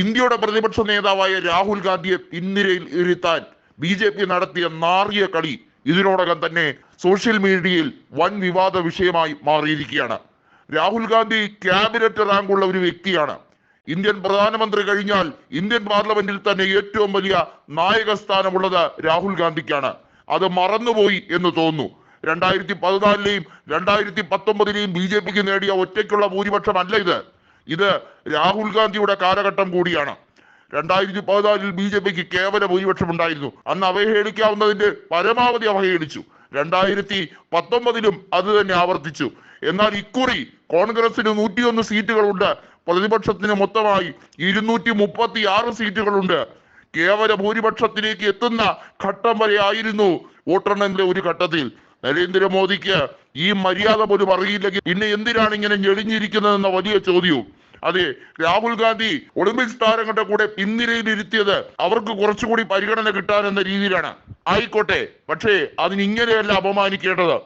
ഇന്ത്യയുടെ പ്രതിപക്ഷ നേതാവായ രാഹുൽ ഗാന്ധിയെ പിന്നിരയിൽ ഇരുത്താൻ ബി ജെ പി നടത്തിയ നാറിയ കളി ഇതിനോടകം തന്നെ സോഷ്യൽ മീഡിയയിൽ വൻ വിവാദ വിഷയമായി മാറിയിരിക്കുകയാണ്. രാഹുൽ ഗാന്ധി ക്യാബിനറ്റ് റാങ്കുള്ള ഒരു വ്യക്തിയാണ്. ഇന്ത്യൻ പ്രധാനമന്ത്രി കഴിഞ്ഞാൽ ഇന്ത്യൻ പാർലമെന്റിൽ തന്നെ ഏറ്റവും വലിയ നായക സ്ഥാനമുള്ളത് രാഹുൽ ഗാന്ധിക്കാണ്. അത് മറന്നുപോയി എന്ന് തോന്നുന്നു. രണ്ടായിരത്തി പതിനാലിലെയും രണ്ടായിരത്തി പത്തൊമ്പതിലെയും ബി ജെ പിക്ക് നേടിയ ഒറ്റയ്ക്കുള്ള ഭൂരിപക്ഷമല്ല ഇത്. ഇത് രാഹുൽ ഗാന്ധിയുടെ കാലഘട്ടം കൂടിയാണ്. രണ്ടായിരത്തി പതിനാലിൽ ബി ജെ പിക്ക് കേവല ഭൂരിപക്ഷം ഉണ്ടായിരുന്നു അന്ന് അവഹേളിക്കാവുന്നതിന്റെ പരമാവധി അവഹേളിച്ചു. രണ്ടായിരത്തി പത്തൊമ്പതിലും അത് തന്നെ ആവർത്തിച്ചു. എന്നാൽ ഇക്കുറി കോൺഗ്രസിന് നൂറ്റിയൊന്ന് സീറ്റുകളുണ്ട്. പ്രതിപക്ഷത്തിന് മൊത്തമായി ഇരുന്നൂറ്റി മുപ്പത്തി ആറ് സീറ്റുകളുണ്ട്. കേവല ഭൂരിപക്ഷത്തിലേക്ക് എത്തുന്ന ഘട്ടം വരെ ആയിരുന്നു വോട്ടെണ്ണലിന്റെ ഒരു ഘട്ടത്തിൽ. നരേന്ദ്രമോദിക്ക് ഈ മര്യാദ പോലും അറിയില്ലെങ്കിൽ പിന്നെ എന്തിനാണ് ഇങ്ങനെ ഞെളിഞ്ഞിരിക്കുന്നതെന്ന വലിയ ചോദ്യവും. അതെ രാഹുൽ ഗാന്ധി ഒളിമ്പിക്സ് താരങ്ങളുടെ കൂടെ പിൻനിരയിൽ ഇരുത്തിയത് അവർക്ക് കുറച്ചുകൂടി പരിഗണന കിട്ടാനെന്ന രീതിയിലാണ്. ആയിക്കോട്ടെ പക്ഷേ അതിന് ഇങ്ങനെയല്ല അപമാനിക്കേണ്ടത്.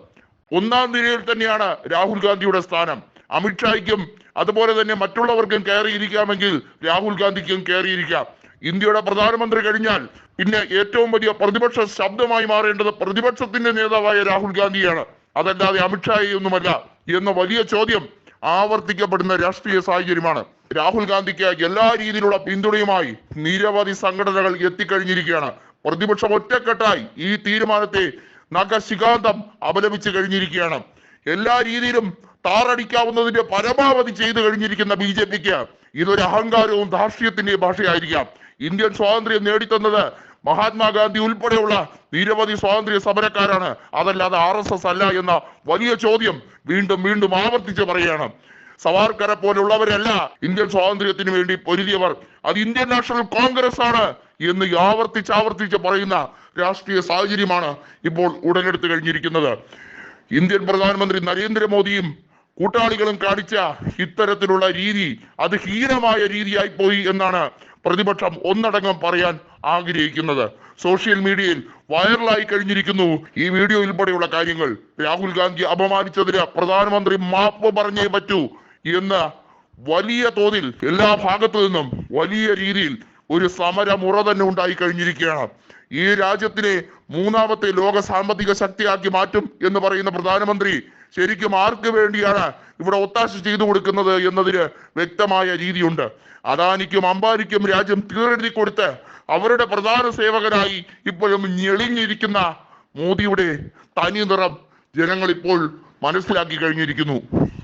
ഒന്നാം നിരയിൽ തന്നെയാണ് രാഹുൽ ഗാന്ധിയുടെ സ്ഥാനം. അമിത്ഷായ്ക്കും അതുപോലെ തന്നെ മറ്റുള്ളവർക്കും കയറിയിരിക്കാമെങ്കിൽ രാഹുൽ ഗാന്ധിക്കും കയറിയിരിക്കാം. ഇന്ത്യയുടെ പ്രധാനമന്ത്രി കഴിഞ്ഞാൽ പിന്നെ ഏറ്റവും വലിയ പ്രതിപക്ഷ ശബ്ദമായി മാറേണ്ടത് പ്രതിപക്ഷത്തിന്റെ നേതാവായ രാഹുൽ ഗാന്ധിയാണ്. അതല്ലാതെ അമിത്ഷായി ഒന്നുമല്ല. എന്ന വലിയ ചോദ്യം ആവർത്തിക്കപ്പെടുന്ന രാഷ്ട്രീയ സാഹചര്യമാണ്. രാഹുൽ ഗാന്ധിക്ക് എല്ലാ രീതിയിലുള്ള പിന്തുണയുമായി നിരവധി സംഘടനകൾ എത്തിക്കഴിഞ്ഞിരിക്കുകയാണ്. പ്രതിപക്ഷം ഒറ്റക്കെട്ടായി ഈ തീരുമാനത്തെ നഖശികാന്തം അപലപിച്ചു കഴിഞ്ഞിരിക്കുകയാണ്. എല്ലാ രീതിയിലും താറടിക്കാവുന്നതിന്റെ പരമാവധി ചെയ്തു കഴിഞ്ഞിരിക്കുന്ന ബി ജെ പിക്ക് ഇതൊരു അഹങ്കാരവും ധാർഷ്ട്യത്തിന്റെ ഭാഷയായിരിക്കാം. ഇന്ത്യൻ സ്വാതന്ത്ര്യം നേടിത്തന്നത് മഹാത്മാഗാന്ധി ഉൾപ്പെടെയുള്ള നിരവധി സ്വാതന്ത്ര്യ സമരക്കാരാണ്. അതല്ലാതെ ആർ എസ് എസ് അല്ല എന്ന വലിയ ചോദ്യം വീണ്ടും വീണ്ടും ആവർത്തിച്ച് പറയുകയാണ്. സവാർക്കറെ പോലുള്ളവരല്ല ഇന്ത്യൻ സ്വാതന്ത്ര്യത്തിന് വേണ്ടി പൊരുതിയവർ. അത് ഇന്ത്യൻ നാഷണൽ കോൺഗ്രസ് ആണ് എന്ന് ആവർത്തിച്ച് ആവർത്തിച്ച് പറയുന്ന രാഷ്ട്രീയ സാഹചര്യമാണ് ഇപ്പോൾ ഉടലെടുത്ത് കഴിഞ്ഞിരിക്കുന്നത്. ഇന്ത്യൻ പ്രധാനമന്ത്രി നരേന്ദ്രമോദിയും കൂട്ടാളികളും കാണിച്ച ഇത്തരത്തിലുള്ള രീതി അത് ഹീനമായ രീതിയായി പോയി എന്നാണ് പ്രതിപക്ഷം ഒന്നടങ്കം പറയാൻ ആഗ്രഹിക്കുന്നത്. സോഷ്യൽ മീഡിയയിൽ വൈറലായി കഴിഞ്ഞിരിക്കുന്നു ഈ വീഡിയോ ഉൾപ്പെടെയുള്ള കാര്യങ്ങൾ. രാഹുൽ ഗാന്ധി അപമാനിച്ചതിന് പ്രധാനമന്ത്രി മാപ്പ് പറഞ്ഞേ പറ്റൂ എന്ന് വലിയ തോതിൽ എല്ലാ ഭാഗത്തു നിന്നും വലിയ രീതിയിൽ ഒരു സമരമുറ തന്നെ ഉണ്ടായി കഴിഞ്ഞിരിക്കുകയാണ്. ഈ രാജ്യത്തിനെ മൂന്നാമത്തെ ലോക സാമ്പത്തിക ശക്തിയാക്കി മാറ്റും എന്ന് പറയുന്ന പ്രധാനമന്ത്രി ശരിക്കും ആർക്ക് വേണ്ടിയാണ് ഇവിടെ ഒത്താശ ചെയ്തു കൊടുക്കുന്നത് എന്നതിന് വ്യക്തമായ രീതിയുണ്ട്. അദാനിക്കും അംബാനിക്കും രാജ്യം തീരെഴുതി കൊടുത്ത് അവരുടെ പ്രധാന സേവകനായി ഇപ്പോഴും ഞെളിഞ്ഞിരിക്കുന്ന മോദിയുടെ തനി നിറം ജനങ്ങൾ ഇപ്പോൾ മനസ്സിലാക്കി കഴിഞ്ഞിരിക്കുന്നു.